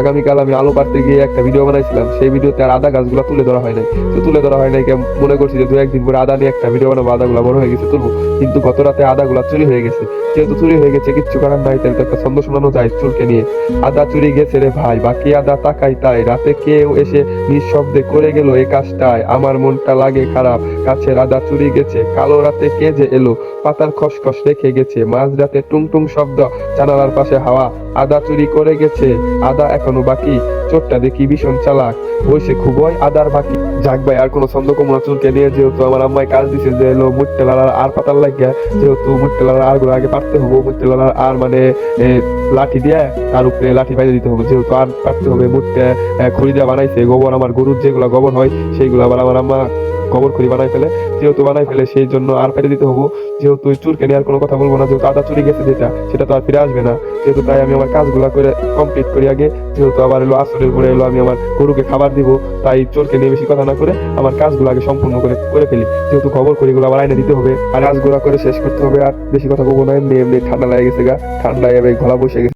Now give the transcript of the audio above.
আগামীকাল আমি আলো পাড়তে গিয়ে একটা ভিডিও বানাইছিলাম। সেই ভিডিওতে আর আদা গাছগুলো তুলে ধরা হয় নাই। তো তুলে ধরা হয় নাই মনে করছি যে দু একদিন পরে আদা নিয়ে একটা ভিডিও বানাবো, আদাগুলো বড় হয়ে গেছে, তুলবো। কিন্তু গত রাতে আদাগুলো চুরি হয়ে গেছে। যেহেতু চুরি হয়ে গেছে, কিচ্ছু করার নাই তাহলে একটা ছন্দ শোনানো যায় চুলকে নিয়ে। আদা চুরি গেছে রে ভাই, বাকি আদা তাকাই তাই। রাতে কেউ এসে নিঃশব্দে করে গেল এই কাজটায়। আমার মনটা লাগে খারাপ কাছে আদা চুরি গেছে, কালো রাতে কে যে এলো? পাতার খসখস রেখে গেছে মাঝ রাতে টুং টুং শব্দ, জানালার পাশে হাওয়া আদা চুরি করে গেছে, আদা এখনও বাকি। চোরটা দেখি ভীষণ চালাক। বইসে খুবই আদার বাকি। যাক ভাই, আর কোনো ছন্দ কমনা চুলকে নিয়ে যেহেতু আমার আম্মাই কাজ দিছে যে এলো মুট্টে লালার আর পাতার লাগিয়া, যেহেতু মুট্টে লালার আরগুলো আগে পারতে হব মুট্টে লালার আর মানে লাঠি দিয়ে তার উপরে লাঠি বাইরে দিতে হবে। যেহেতু আর পারতে হবে, মুট্টে খড়ি দিয়ে বানাইছে, গোবর আমার গরুর যেগুলো গোবর হয়, সেইগুলো আবার আমার আম্মা গোবর খড়ি বানাই ফেলে, যেহেতু বানাই ফেলে সেই জন্য আর পেটে দিতে হব। যেহেতু চুরকে নিয়ে আর কোনো কথা বলব না, যেহেতু আদা চুরি গেছে যেটা, সেটা তো আর ফিরে আসবে না। যেহেতু তাই আমি আমার কাজগুলা করে কমপ্লিট করি আগে, যেহেতু আবার এলো আসরের পরে এলো, আমি আমার গরুকে খাবার দিব, তাই চোরকে নিয়ে বেশি কথা না করে আমার কাজগুলো আগে সম্পূর্ণ করে করে ফেলি। যেহেতু খবর করিগুলো আবার আইনে দিতে হবে, আর কাজগুলো করে শেষ করতে হবে, আর বেশি কথা বলব না, এমনি এমনি ঠান্ডা লাগে গেছে গা, ঠান্ডায় এবার গলা বসে গেছে।